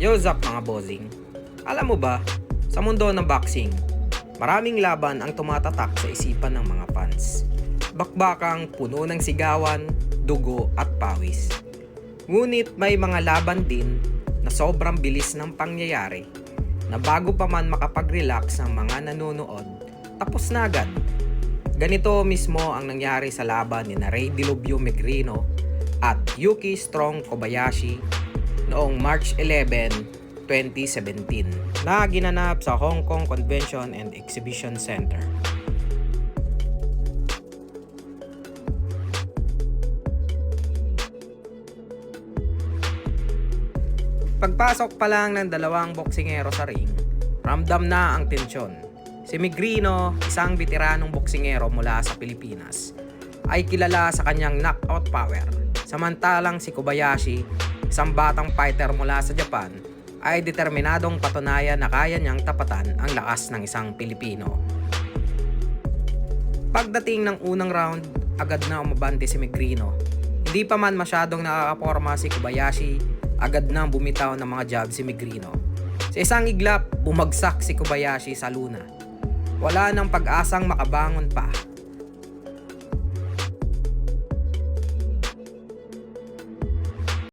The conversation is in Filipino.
Yo Zap mga bossing. Alam mo ba, sa mundo ng boxing, maraming laban ang tumatatak sa isipan ng mga fans. Bakbakang puno ng sigawan, dugo at pawis. Ngunit may mga laban din na sobrang bilis ng pangyayari na bago pa man makapag-relax ang mga nanonood, tapos na agad. Ganito mismo ang nangyari sa laban ni Ray Dilubio Megrino at Yuki Strong Kobayashi noong March 11, 2017 na ginanap sa Hong Kong Convention and Exhibition Center. Pagpasok pa lang ng dalawang boksingero sa ring, ramdam na ang tensyon. Si Migrino, isang veteranong boksingero mula sa Pilipinas, ay kilala sa kanyang knockout power. Samantalang si Kobayashi, isang batang fighter mula sa Japan, ay determinadong patunayan na kaya niyang tapatan ang lakas ng isang Pilipino. Pagdating ng unang round, agad na umabante si Migrino. Hindi pa man masyadong nakakaporma si Kobayashi, agad na bumitaw ng mga jab si Migrino. Sa isang iglap, bumagsak si Kobayashi sa luna. Wala nang pag-asang makabangon pa